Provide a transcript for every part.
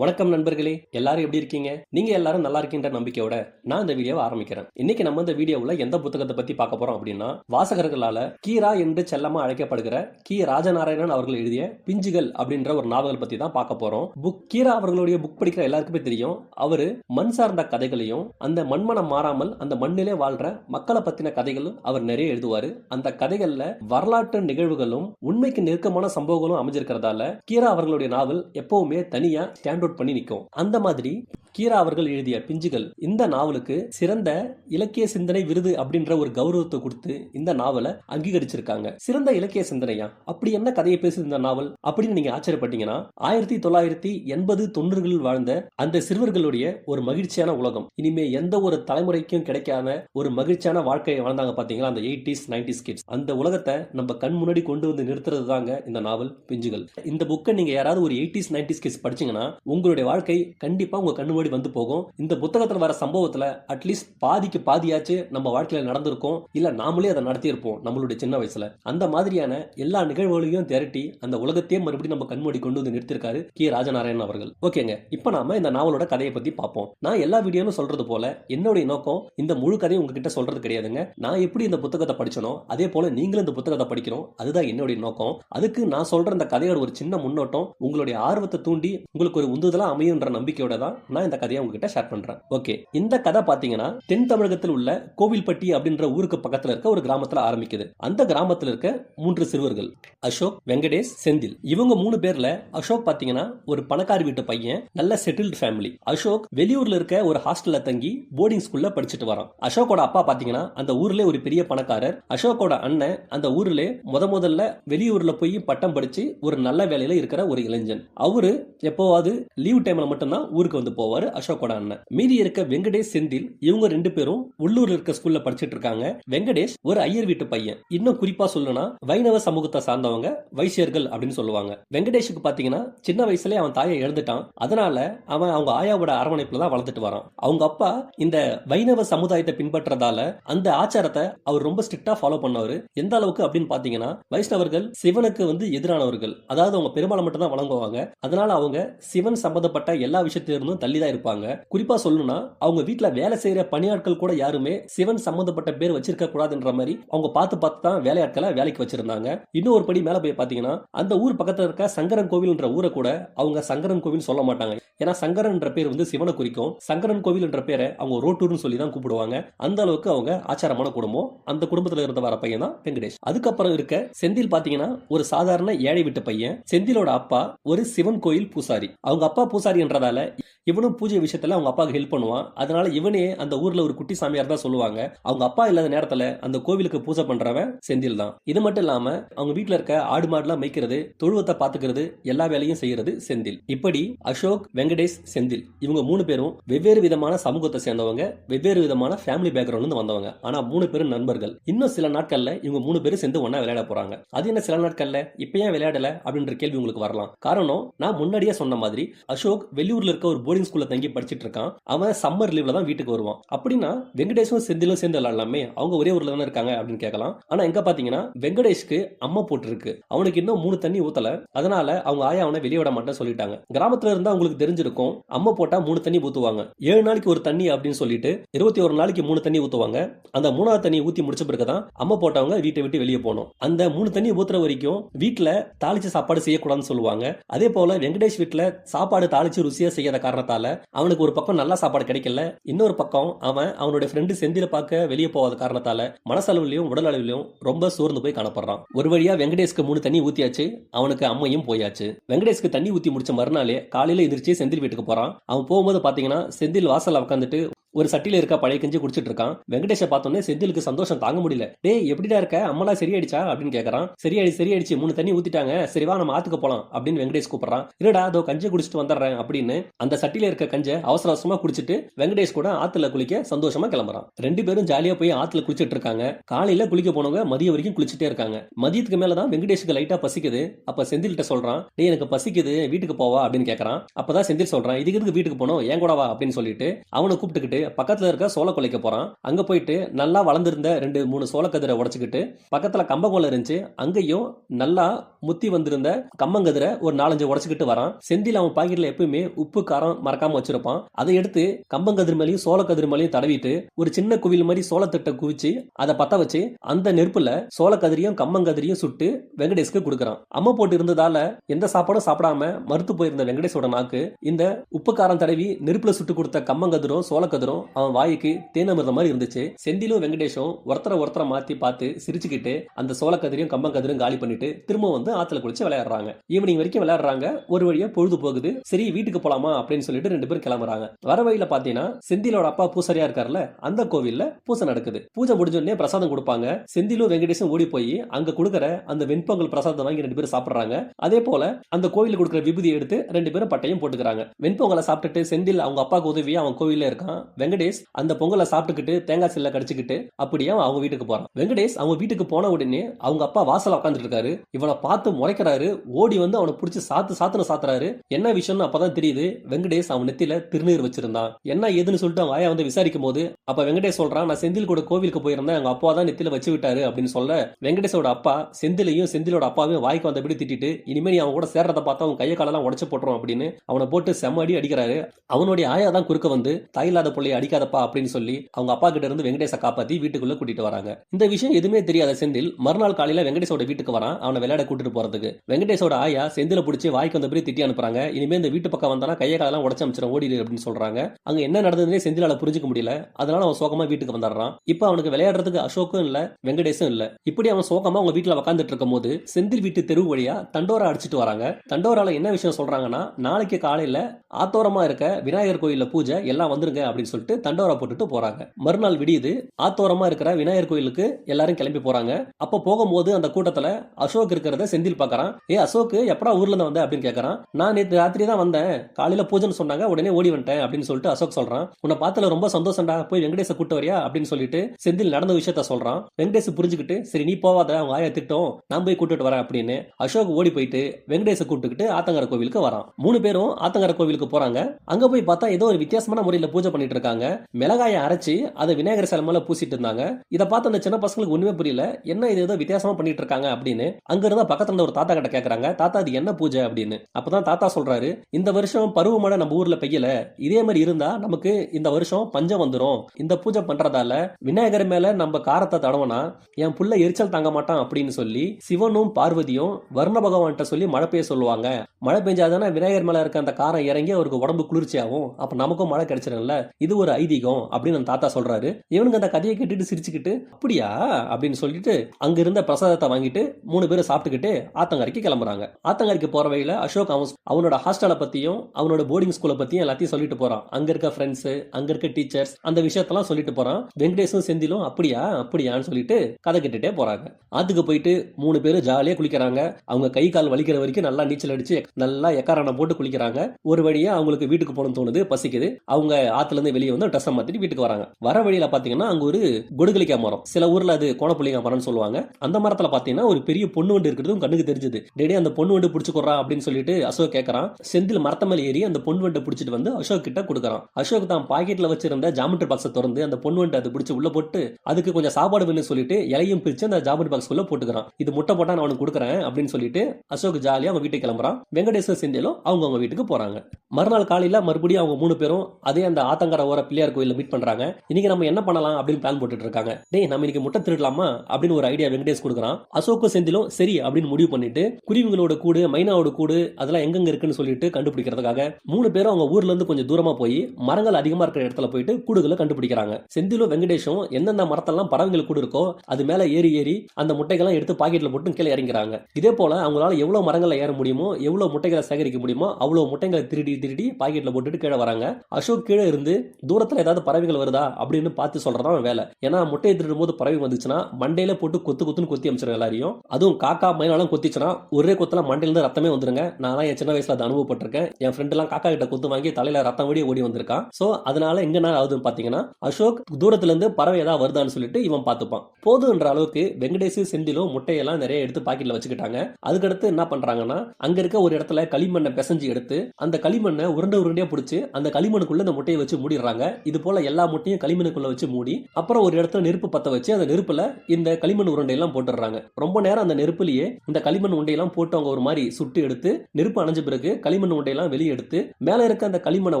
வணக்கம் நண்பர்களே எல்லாரும் எப்படி இருக்கீங்க? நீங்க எல்லாரும் நல்லா இருக்கீன்ற நம்பிக்கையோட நான் இந்த வீடியோவை ஆரம்பிக்கிறேன். இன்னைக்கு நம்ம இந்த வீடியோவில் எந்த புத்தகத்தை பத்தி பார்க்க போறோம் அப்படின்னா வாசகர்களால கீரா என்று செல்லமா அழைக்கப்படுகிற கி. ராஜநாராயணன் அவர்கள் எழுதிய பிஞ்சுகள் அப்படின்ற ஒரு நாவல் பத்தி தான் பார்க்க போறோம். புக் கீரா அவர்களுடைய புக் படிக்கிற எல்லாருக்குமே தெரியும். அவரு மண் சார்ந்த கதைகளையும் அந்த மண்மனம் மாறாமல் அந்த மண்ணிலே வாழ்ற மக்களை பத்தின கதைகளும் அவர் நிறைய எழுதுவாரு. அந்த கதைகள்ல வரலாற்று நிகழ்வுகளும் உண்மைக்கு நெருக்கமான சம்பவங்களும் அமைஞ்சிருக்கிறதால கீரா அவர்களுடைய நாவல் எப்பவுமே தனியா ஸ்டாண்ட் அவுட் பண்ணி நிற்கும். அந்த மாதிரி கீரா அவர்கள் எழுதிய பிஞ்சுகள் இந்த நாவலுக்கு சிறந்த இலக்கிய சிந்தனை விருது அப்படின்ற ஒரு கௌரவத்தை கொடுத்து இந்த நாவலை அங்கீகரிச்சிருக்காங்க. சிறந்த இலக்கிய சிந்தனையா? அப்படி என்ன கதையை பேசுது இந்த நாவல்? அப்படின்னு நீங்க ஆச்சரியப்பட்டீங்கன்னா ஆயிரத்தி தொள்ளாயிரத்தி எண்பது தொண்ணூறுகளில் வாழ்ந்த அந்த சிறுவர்களுடைய ஒரு மகிழ்ச்சியான உலகம். இனிமே எந்த ஒரு தலைமுறைக்கும் கிடைக்காத ஒரு மகிழ்ச்சியான வாழ்க்கையை வாழ்ந்தாங்க பாத்தீங்களா அந்த எயிட்டிஸ் நைன்டிஸ் கிட்ஸ் அந்த உலகத்தை நம்ம கண் முன்னாடி கொண்டு வந்து நிறுத்துறது தாங்க இந்த நாவல் பிஞ்சுகள். இந்த புக்கை நீங்க யாராவது ஒரு எயிட்டிஸ் நைன்டிஸ் கிட்ஸ் படிச்சீங்கன்னா உங்களுடைய வாழ்க்கை கண்டிப்பாக உங்கள் கண்ணு முன்னாடி வந்து போகும். இந்த புத்தகத்தில் வர சம்பவத்தில் அட்லீஸ்ட் பாதிக்கு பாதியாச்சு நம்ம வாழ்க்கையில் நடந்திருக்கும். இல்லை நாமளே அதை நடத்தியிருப்போம் நம்மளுடைய சின்ன வயசில். அந்த மாதிரியான எல்லா நிகழ்வுகளையும் திரட்டி அந்த உலகத்தையே மறுபடியும் நம்ம கண்மூடி கொண்டு வந்து நிறுத்திருக்காரு கே. ராஜநாராயணன் அவர்கள். ஓகேங்க இப்போ நாம இந்த நாவலோட கதையை பற்றி பார்ப்போம். நான் எல்லா வீடியோனும் சொல்றது போல என்னுடைய நோக்கம் இந்த முழு கதையை உங்ககிட்ட சொல்றது கிடையாதுங்க. நான் எப்படி இந்த புத்தகத்தை படிச்சனோ அதே போல நீங்களும் இந்த புத்தகத்தை படிக்கணும். அதுதான் என்னுடைய நோக்கம். அதுக்கு நான் சொல்ற இந்த கதையோட ஒரு சின்ன முன்னோட்டம் உங்களுடைய ஆர்வத்தை தூண்டி உங்களுக்கு ஒரு உந்துதலா அமையுன்ற நம்பிக்கையோட தான் நான் இந்த கதையை உங்ககிட்ட ஷேர் பண்றேன். ஓகே இந்த கதை பாத்தீங்கன்னா தென் தமிழகத்தில் உள்ள கோவில்பட்டி அப்படின்ற ஊருக்கு பக்கத்துல இருக்க ஒரு கிராமத்துல ஆரம்பிக்குது. அந்த கிராமத்துல இருக்க மூன்று சிறுவர்கள் அசோக் வெங்கடேஷ் செந்தில். இவங்க மூணு பேர்ல அசோக் பாத்தீங்கன்னா ஒரு பணக்கார வீட்டு பையன் நல்ல செட்டில்டு ஃபேமிலி அசோக் வெளியூர்ல இருக்க ஒரு ஹாஸ்டல்ல தங்கி போர்டிங் ஸ்கூல்ல படிச்சுட்டு வரான். அசோக்கோட அப்பா பாத்தீங்கன்னா அந்த ஊர்ல ஒரு பெரிய பணக்காரர். அசோக்கோட அண்ணன் அந்த ஊர்ல முத முதல்ல வெளியூர்ல போய் பட்டம் படிச்சு ஒரு நல்ல வேலையில இருக்கிற ஒரு இளைஞன். அவரு எப்போவாது லீவ் டைம்ல மட்டும்தான் ஊருக்கு வந்து போவாரு அசோக்கோட அண்ணன். மீதி இருக்க வெங்கடேஷ் செந்தில் இவங்க ரெண்டு பேரும் உள்ளூர்ல இருக்க ஸ்கூல்ல படிச்சிட்டு இருக்காங்க. வெங்கடேஷ் ஒரு ஐயர் வீட்டு பையன். இன்னும் குறிப்பா சொல்லணும்னா வைணவ சமூகத்தை சார்ந்தவங்க வைசியர்கள் அப்படின்னு சொல்லுவாங்க. வெங்கடேஷுக்கு பாத்தீங்கன்னா சின்ன வயசுலயே அவன் தாயை இழந்துட்டான். அதனால அவன் அவங்க ஆயாவோட அரவணைப்புல தான் வளர்ந்துட்டு வரான். அவங்க அப்பா இந்த வைணவ சமுதாயத்தை பின்பற்றதால அந்த ஆச்சாரத்தை அவர் ரொம்ப ஸ்ட்ரிக்டா ஃபாலோ பண்ணவர். எந்த அளவுக்கு அப்படின்னு பாத்தீங்கன்னா வைஷ்ணவர்கள் சிவனுக்கு வந்து எதிரானவர்கள். அதாவது அவங்க பெருமாளை மட்டும் தான் வழங்குவாங்க அதனால அவங்க சிவன் சம்பந்தப்பட்ட எல்லா விஷயத்திலிருந்தும் தள்ளி தான் இருப்பாங்க. குறிப்பா சொல்லணும்னா அவங்க வீட்ல வேலை செய்யற பணியாட்கள் கூட யாருமே சிவன் சம்பந்தப்பட்ட பேர் வச்சிருக்க கூடாதுன்ற மாதிரி அவங்க பார்த்து பார்த்து தான் வேலையாட்களை வேலைக்கு வச்சிருந்தாங்க. இன்னும் ஒரு படி மேல போய் பாத்தீங்கன்னா அந்த ஊர் பக்கத்துல இருக்க சங்கரன் கோவில்ன்ற ஊரை கூட அவங்க சங்கரன் கோவில் சொல்ல மாட்டாங்க. ஏன்னா சங்கரன்ற பேர் வந்து சிவனை குறிக்கும். சங்கரன் கோவில் என்ற பேரை அவங்க ரோட்டூர்னு சொல்லி தான் கூப்பிடுவாங்க. அந்த அளவுக்கு அவங்க ஆச்சாரமான குடும்பம். அந்த குடும்பத்துல இருந்த வர பையன் தான் வெங்கடேஷ். அதுக்கப்புறம் இருக்க செந்தில் பாத்தீங்கன்னா ஒரு சாதாரண ஏழை விட்டு பையன். செந்திலோட அப்பா ஒரு சிவன் கோயில் பூசாரி. அவங்க அப்பா பூசாரின்றதால இவனும் பூஜை விஷயத்துல அவங்க அப்பாவுக்கு ஹெல்ப் பண்ணுவான். அதனால இவனே அந்த ஊர்ல ஒரு குட்டி சாமியார் தான் சொல்லுவாங்க. அவங்க அப்பா இல்லாத நேரத்துல அந்த கோவிலுக்கு பூஜை பண்றவன் செந்தில் தான். இது மட்டும் இல்லாம அவங்க வீட்டில் இருக்க ஆடு மாடுலாம் மேய்க்கிறது தொழுவத்தை பாத்துக்கிறது எல்லா வேலையும் செய்யறது செந்தில். இப்படி அசோக் வெங்கடேஷ் செந்தில் இவங்க மூணு பேரும் வெவ்வேறு விதமான சமூகத்தை சேர்ந்தவங்க வெவ்வேறு விதமான ஃபேமிலி பேக்ரவுண்ட் இருந்து வந்தவங்க. ஆனா மூணு பேரும் நண்பர்கள். இன்னும் சில நாட்கள்ல இவங்க மூணு பேரும் சேர்ந்து ஒன்னா விளையாட போறாங்க. அது என்ன சில நாட்கள்ல? இப்ப ஏன் விளையாடல? அப்படின்ற கேள்வி உங்களுக்கு வரலாம். காரணம் நான் முன்னாடியே சொன்ன மாதிரி அசோக் வெளியூர்ல இருக்க ஒரு போர்டிங் ஸ்கூல்ல தங்கி படிச்சுட்டு இருக்கான் அவன் சம்மர் லீவ்ல தான் வீட்டுக்கு வருவான். அப்படின்னா வெங்கடேஷும் செந்திலும் சேர்ந்து விளாடலாமே அவங்க ஒரே ஊர்ல தானே இருக்காங்க அப்படின்னு கேட்கலாம். ஆனா எங்க பாத்தீங்கன்னா வெங்கடேஷ்க்கு அம்மா போட்டுருக்கு. அவனுக்கு இன்னும் மூணு தண்ணி ஊத்தல. அதனால அவங்க ஆயா அவனை வெளியே விட மாட்டேன்னு சொல்லிட்டாங்க. கிராமத்துல இருந்தா உங்களுக்கு தெரிஞ்சிருக்கும். அம்மா போட்டா மூணு தண்ணி ஊத்துவாங்க. ஏழு நாளைக்கு ஒரு தண்ணி அப்படின்னு சொல்லிட்டு இருபத்தி ஒரு நாளைக்கு மூணு தண்ணி ஊத்துவாங்க. அந்த மூணாவது தண்ணி ஊத்தி முடிச்ச பிறகுதான் அம்மா போட்டவங்க வீட்டை விட்டு வெளியே போகணும். அந்த மூணு தண்ணி ஊத்துற வரைக்கும் வீட்டுல தாளிச்ச சாப்பாடு செய்யக்கூடாதுன்னு சொல்லுவாங்க. அதே போல வெங்கடேஷ் வீட்டுல சாப்பாடு தாளிச்சு ருசியா செய்யாத காரணத்தால அவனுக்கு ஒரு பக்கம் நல்ல சாப்பாடு கிடைக்கல இன்னொரு பக்கம் அவன் அவனுடைய ஃப்ரெண்டு செந்தில பார்க்க வெளியே போகாத காரணத்தால மனசளவுலயும் உடல் அளவிலையும் ரொம்ப சோர்ந்து போய் காணப்படுறான். ஒரு வழியா வெங்கடேஷ்க்கு மூணு தண்ணி ஊத்தியாச்சு அவனுக்கு அம்மையும் போயாச்சு. வெங்கடேஷ்க்கு தண்ணி ஊத்தி முடிச்ச மறுநாளே காலையில எந்திரிச்சு செந்தில் வீட்டுக்கு போறான். அவன் போகும்போது பாத்தீங்கன்னா செந்தில் வாசல்ல உட்காந்துட்டு ஒரு சட்டில இருக்க பழைய கஞ்சி குடிச்சிட்டு இருக்கான் வெங்கடேஷ பார்த்தோன்னே செந்திலுக்கு சந்தோஷம் தாங்க முடியல. டே எப்படிடா இருக்க? அம்மலா சரியாயிடுச்சா? அப்படின்னு கேக்குறான். சரியாயிடுச்சு சரியாயிடுச்சு. மூணு தண்ணி ஊத்திட்டாங்க. சரி வா நம்ம ஆத்துக்கு போலாம். அப்படின்னு வெங்கடேஷ் கூப்பிடுறான். இருடா அதோ கஞ்சி குடிச்சிட்டு வந்துடுறேன். அப்படின்னு அந்த சட்டில இருக்க கஞ்சை அவசர அவசரமா குடிச்சிட்டு வெங்கடேஷ் கூட ஆத்துல குளிக்க சந்தோஷமா கிளம்புறான். ரெண்டு பேரும் ஜாலியா போய் ஆத்துல குளிச்சிட்டு இருக்காங்க காலையில குளிக்க போனவங்க மதியம் வரைக்கும் குளிச்சுட்டே இருக்காங்க. மதியத்துக்கு மேலதான் வெங்கடேஷுக்கு லைட்டா பசிக்குது. அப்ப செந்தில்கிட்ட சொல்றான் நீ எனக்கு பசிக்குது. வீட்டுக்கு போவா. அப்படின்னு கேக்குறான். அப்பதான் செந்தில் சொல்றான் இதுக்கு வீட்டுக்கு போனோம்? ஏன் கூட வா? அப்படின்னு சொல்லிட்டு அவனை கூப்பிட்டுக்கிட்டு பக்கத்துல இருக்க சோளக்கொல்லைக்கு போறான். அங்க போயிட்டு நல்லா வளர்ந்திருந்த ரெண்டு மூணு சோளக்கதிரை உடைச்சுக்கிட்டு பக்கத்துல கம்பகோலம் இருந்துச்சு. அங்கேயும் நல்லா முத்தி வந்திருந்த கம்மங்கதிரை ஒரு நாலஞ்சு உடைச்சுக்கிட்டு வரான். செந்தில் அவன் பாக்கெட்ல எப்பயுமே உப்பு காரம் மறக்காம வச்சிருப்பான். அதை எடுத்து கம்பங்கதிர் மேலையும் சோளக்கதிர் மேலையும் தடவிட்டு ஒரு சின்ன குவில் மாதிரி சோளத்திட்ட குவிச்சு அதை பத்த வச்சு அந்த நெருப்புல சோளக்கதிரியும் கம்மங்கதிரியும் சுட்டு வெங்கடேஷ்க்கு கொடுக்குறான். அம்மா போட்டு இருந்ததால எந்த சாப்பாடும் சாப்பிடாம மறுத்து போயிருந்த வெங்கடேஷோட நாக்கு. இந்த உப்பு காரம் தடவி நெருப்புல சுட்டு கொடுத்த கம்மங்கதிரும் சோளக்கதிரும் அவன் வாய்க்கு தேனமிர்த மாதிரி இருந்துச்சு. செந்திலும் வெங்கடேஷும் ஒருத்தர ஒருத்தர மாத்தி பார்த்து சிரிச்சுக்கிட்டு அந்த சோளக்கதிரையும் கம்பங்கதிரும் காலி பண்ணிட்டு திரும்ப வந்து ஆத்துல குளிச்சு விளையாடுறாங்க. ஈவினிங் வரைக்கும் விளையாடுறாங்க. ஒரு வழியா பொழுது போகுது. சரி வீட்டுக்கு போலாமா அப்படின்னு சொல்லிட்டு ரெண்டு பேரும் கிளம்புறாங்க. வர வழியில பாத்தீங்கன்னா செந்திலோட அப்பா பூசாரியா இருக்கார்ல அந்த கோவில்ல பூசை நடக்குது. பூஜை முடிஞ்சோடனே பிரசாதம் கொடுப்பாங்க. செந்திலும் வெங்கடேஷும் ஓடி போய் அங்க கொடுக்குற அந்த வெண்பொங்கல் பிரசாதம் வாங்கி ரெண்டு பேரும் சாப்பிடுறாங்க. அதே போல அந்த கோவிலுக்கு கொடுக்குற விபூதியை எடுத்து ரெண்டு பேரும் பட்டையும் போட்டுக்கிறாங்க. வெண்பொங்கலை சாப்பிட்டுட்டு செந்தில் அவங்க அப்பாவுக்கு உதவி அவன் கோவில்ல இருக்கான். வெங்கடேஷ் அந்த பொங்கலை சாப்பிட்டுக்கிட்டு தேங்காய் சில்ல கடிச்சுக்கிட்டு அப்படியே அவங்க வீட்டுக்கு போறான். வெங்கடேஷ் அவங்க வீட்டுக்கு போன உடனே அவங்க அப்பா வாசல்ல உட்காந்துட்டு இருக்காரு. இவனை பார்த்து முறைக்கிறாரு. ஓடி வந்து அவனை பிடிச்சி சாத்து சாத்துன சாத்துறாரு. என்ன விஷயம்னு அப்பதான் தெரியுது. வெங்கடேஷ் அவன் நெத்தியில திருநீர் வச்சிருந்தான். என்ன ஏதுன்னு சொல்லிட்டு அவன் ஆயா வந்து விசாரிக்கும் போது அப்ப வெங்கடேஷ் சொல்றான் நான் செந்தில் கூட கோவிலுக்கு போயிருந்தேன். எங்க அப்பா தான் நெத்தியில வச்சு விட்டாரு அப்படின்னு சொல்ல வெங்கடேஷோட அப்பா செந்திலையும் செந்திலோட அப்பாவையும் வாய்க்கு வந்தபடி திட்டிட்டு இனிமே நீ அவன் கூட சேர்றத பார்த்தா அவன் கையை காலெல்லாம் உடச்சு போட்டுரும் அப்படின்னு அவனை போட்டு செம்ம அடி அடிக்கிறாரு. அவனுடைய ஆயா தான் குறுக்க வந்து தாயில்லாத பிள்ளைய அடிக்காதப்பா அப்படின்னு சொல்லி அவங்க அப்பா கிட்ட இருந்து வெங்கடேச காப்பாத்தி வீட்டுக்குள்ள கூட்டிட்டு வராங்க. இந்த விஷயம் எதுவுமே தெரியாத செந்தில் மறுநாள் காலையில வெங்கடேஷோட வீட்டுக்கு வரான். அவனை விளையாட கூட்டிட்டு போறதுக்கு. வெங்கடேஷோட ஆயா செந்தில பிடிச்சி வாய்க்கு வந்தபடி திட்டி அனுப்புறாங்க. இனிமே இந்த வீட்டு பக்கம் வந்தானா கையை காலெல்லாம் உடச்சு அமைச்சிடும் ஓடிடு அப்படின்னு சொல்றாங்க. அங்க என்ன நடந்ததுன்னே செந்திலால புரிஞ்சுக்க முடியல. அதனால அவன் சோகமா வீட்டுக்கு வந்துடுறான். இப்ப அவனுக்கு விளையாடுறதுக்கு அசோக்கும் இல்ல வெங்கடேஷும் இல்ல. இப்படி அவன் சோகமா அவங்க வீட்டுல உட்காந்துட்டு இருக்கும் போது செந்தில் வீட்டு தெரு வழியா தண்டோரா அடிச்சிட்டு வராங்க. தண்டோரால என்ன விஷயம் சொல்றாங்கன்னா நாளைக்கு காலையில ஆத்தோரமா இருக்க விநாயகர் கோயில்ல பூஜை எல்லாம் வந்துருங்க அப்படின்னு சொல்லிட்டு தண்டோரா போட்டுட்டு போறாங்க. மறுநாள் விடியுது ஆத்தோரமா இருக்கிற விநாயகர் கோயிலுக்கு எல்லாரும் கிளம்பி போறாங்க. அப்ப போகும்போது அந்த கூட்டத்துல அசோக் இருக்கிறத செந்தில் பாக்குறான். ஏ அசோக் எப்படா ஊர்ல இருந்து வந்த? அப்படின்னு கேக்குறான். நான் நேற்று ராத்திரி தான் வந்தேன். காலையில பூஜைன்னு சொன்னாங்க உடனே ஓடி வந்துட்டேன் அப்படின்னு சொல்லிட்டு அசோக் சொல்றான். உன்னை பார்த்தல ரொம்ப சந்தோஷம்டா போய் வெங்கடேச கூட்ட வரியா? அப்படின்னு சொல்லிட்டு செந்தில் நடந்த விஷயத்த சொல்றான். வெங்கடேஷ் புரிஞ்சுக்கிட்டு சரி நீ போவாத அவங்க ஆயா திட்டம் நான் போய் கூட்டிட்டு வரேன் அப்படின்னு அசோக் ஓடி போயிட்டு வெங்கடேஷ கூப்பிட்டுக்கிட்டு ஆத்தங்கர கோவிலுக்கு வரான். மூணு பேரும் ஆத்தங்கர கோவிலுக்கு போறாங்க. அங்க போய் பார்த்தா ஏதோ ஒரு வித்தியாசமான முறையில பூஜை பண்ணிட்டு இருக்காங்க. மிளகாயை அரைச்சு அதை விநாயகர் சிலை மேல பூசிட்டு இருந்தாங்க. இதை பார்த்து அந்த சின்ன பசங்களுக்கு ஒண்ணுமே புரியல. என்ன இது ஏதோ வித்தியாசமா பண்ணிட்டு இருக்காங்க அப்படின்னு. அங்க இருந்தா பக்கத்துல ஒரு தாத்தா கிட்ட கேக்குறாங்க. தாத்தா அது என்ன பூஜை? அப்படின்னு. அப்பதான் தாத்தா சொல்றாரு இந்த வருஷம் பருவமழை நம்ம ஊர்ல பெய்யல. இதே மாதிரி இருந்தா நமக்கு இந்த வருஷம் பஞ்சம் வந்துரும். இந்த பூஜை பண்றதால விநாயகர் மேல நம்ம காரத்தை தடவனா என் புள்ள எரிச்சல் தாங்க மாட்டான் அப்படின்னு சொல்லி சிவனும் பார்வதியும் வர்ண பகவான்கிட்ட சொல்லி மழை பெய்ய சொல்லுவாங்க. மழை பெஞ்சாதானே விநாயகர் மேல இருக்க அந்த காரம் இறங்கி அவருக்கு உடம்பு குளிர்ச்சியாகும். அப்ப நமக்கும் மழை கிடைச்சிரும்ல. இது ஒரு ஐதீகம் அப்படின்னு நம்ம தாத்தா சொல்றாரு. இவனுக்கு அந்த கதையை கேட்டுட்டு சிரிச்சுக்கிட்டு அப்படியா? அப்படின்னு சொல்லிட்டு அங்க இருந்த பிரசாதத்தை வாங்கிட்டு மூணு பேரும் சாப்பிட்டுக்கிட்டு ஆத்தங்கரைக்கு கிளம்புறாங்க. ஆத்தங்கரைக்கு போற வழியில அசோக் அவன் அவனோட ஹாஸ்டலை பத்தியும் அவனோட போர்டிங் ஸ்கூலை பத்தியும் எல்லாத்தையும் சொல்லிட்டு போறான். அங்க இருக்க ஃப்ரெண்ட்ஸ் அங்க இருக்க டீச்சர்ஸ் அந்த விஷயத்தெல்லாம் சொல்லிட்டு போறான். வெங்கடேஷும் செந்திலும் அப்படியா அப்படியான்னு சொல்லிட்டு கதை கேட்டுட்டே போறாங்க. ஆத்துக்கு போயிட்டு மூணு பேரும் ஜாலியா குளிக்கிறாங்க. அவங்க கை கால் வலிக்கிற வரைக்கும் நல்லா நீச்சல் அடிச்சு நல்லா எக்காரணம் போட்டு குளிக்கிறாங்க. ஒரு வழியா அவங்களுக்கு வீட்டுக்கு போகணும்னு தோணுது பசிக்குது. அவங்க ஆத்துல இருந்து வெளியே வந்து ட்ரெஸ் மாத்திட்டு வீட்டுக்கு வராங்க. வர வழியில பாத்தீங்கன்னா அங்க ஒரு கொடுகலிக்காய் மரம். சில ஊர்ல அது கோணப்புள்ளிங்க மரம்னு சொல்லுவாங்க. அந்த மரத்துல பாத்தீங்கன்னா ஒரு பெரிய பொண்ணு வண்டு இருக்கிறதும் கண்ணுக்கு தெரிஞ்சது. டேடி அந்த பொண்ணு வண்டு பிடிச்சிக்கிறா அப்படின்னு சொல்லிட்டு அசோக் கேட்கறான் செந்தில் மரத்த மேல ஏறி அந்த பொண்ணு வண்டை பிடிச்சிட்டு வந்து அசோக் கிட்ட கொடுக்குறான். அசோக் தான் பாக்கெட்ல வச்சிருந்த ஜாமெட்ரி பாக்ஸை திறந்து அந்த பொண்ணு வண்டு அதை பிடிச்சி உள்ள போட்டு அதுக்கு கொஞ்சம் சாப்பாடு வேணும்னு சொல்லிட்டு இலையும் பிரிச்சு அந்த ஜாமெட்ரி உள்ள போட்டுக்கிறான். இது முட்டை போட்டா நான் அவனுக்கு கொடுக்குறேன் அப்படின்னு சொல்லிட்டு அசோக் ஜாலியா அவங்க வீட்டுக்கு கிளம்புறான். வெங்கடேஸ்வர் செந்திலும் அவங்க அவங்க வீட்டுக்கு போறாங்க. மறுநாள் காலையில மறுபடியும் அவங்க மூணு பேரும் அதே அந்த ஆத்தங்கர ஓர பிள்ளையார் கோயிலில் மீட் பண்றாங்க. இன்னைக்கு நம்ம என்ன பண்ணலாம் அப்படின்னு பிளான் போட்டுட்டு இருக்காங்க டேய் நம்ம இன்னைக்கு முட்டை திருடலாமா அப்படின்னு ஒரு ஐடியா வெங்கடேஷ் கொடுக்குறான். அசோக்கும் செந்திலும் சரி அப்படின்னு முடிவு பண்ணிட்டு குருவிங்களோட கூடு மைனாவோட கூடு அதெல்லாம் எங்கெங்க இருக்குன்னு சொல்லிட்டு கண்டுபிடிக்கிறதுக்காக மூணு பேரும் அவங்க ஊர்ல இருந்து கொஞ்சம் தூரமா போய் மரங்கள் அதிகமா இருக்கிற இடத்துல போயிட்டு கூடுகளை கண்டுபிடிக்கிறாங்க. செந்திலும் வெங்கடேஷும் எந்தெந்த மரத்தெல்லாம் பறவைகள் கூடு இருக்கோ அது மேல ஏறி ஏறி அந்த முட்டைகள்லாம் எடுத்து பாக்கெட்ல போட்டு கீழே இறங்கிறாங்க. இதே போல அவங்களால எவ்வளவு மரங்களை ஏற முடியுமோ எவ்வளவு முட்டைகளை சேகரிக்க முடியுமோ அவ்வளவு முட்டைகளை திருடி திருடி பாக்கெட்ல போட்டுட்டு கீழே வராங்க. அசோக் கீழே இருந்து தூரத்தில் ஏதாவது பறவைகள் வருதா அப்படின்னு பார்த்து சொல்றதான் அவன் வேலை. ஏன்னா முட்டையை திருடும் போது பறவை வந்துச்சுன்னா மண்டையில போட்டு கொத்து கொத்துன்னு கொத்தி அமைச்சிடும் எல்லாரையும். அதுவும் காக்கா மயிலெல்லாம் கொத்திச்சுன்னா ஒரே கொத்தலாம் மண்டையிலேருந்து ரத்தமே வந்துருங்க. நான் என் சின்ன வயசுல அதை அனுபவப்பட்டிருக்கேன். என் ஃப்ரெண்ட் எல்லாம் காக்கா கிட்ட கொத்து வாங்கி தலையில ரத்தம் ஓடி ஓடி வந்திருக்கான். ஸோ அதனால எங்க நேரம் ஆகுதுன்னு பாத்தீங்கன்னா அசோக் தூரத்துல இருந்து பறவை ஏதாவது வருதான்னு சொல்லிட்டு இவன் பார்த்துப்பான். போதுன்ற அளவுக்கு வெங்கடேஷ் செந்திலும் முட்டையெல்லாம் நிறைய எடுத்து பாக்கெட்ல வச்சுக்கிட்டாங்க. அதுக்கடுத்து என்ன பண்றாங்கன்னா அங்க இருக்க ஒரு இடத்துல களிமண்ணை பிசைஞ்சு எடுத்து அந்த களிமண்ணை உருண்டை உருண்டையா பிடிச்சி அந்த களிமண்ணுக்குள்ள அந்த முட்டையை வச்சு மூடிடுறாங்க. சொல்றாங்க இது போல எல்லா முட்டையும் களிமண்ணுக்குள்ள வச்சு மூடி அப்புறம் ஒரு இடத்துல நெருப்பு பத்த வச்சு அந்த நெருப்புல இந்த களிமண் உருண்டையெல்லாம் போட்டுடுறாங்க. ரொம்ப நேரம் அந்த நெருப்புலயே இந்த களிமண் உண்டையெல்லாம் போட்டு அவங்க ஒரு மாதிரி சுட்டு எடுத்து நெருப்பு அணைஞ்ச பிறகு களிமண் உண்டையெல்லாம் வெளியே எடுத்து மேல இருக்க அந்த களிமண்ணை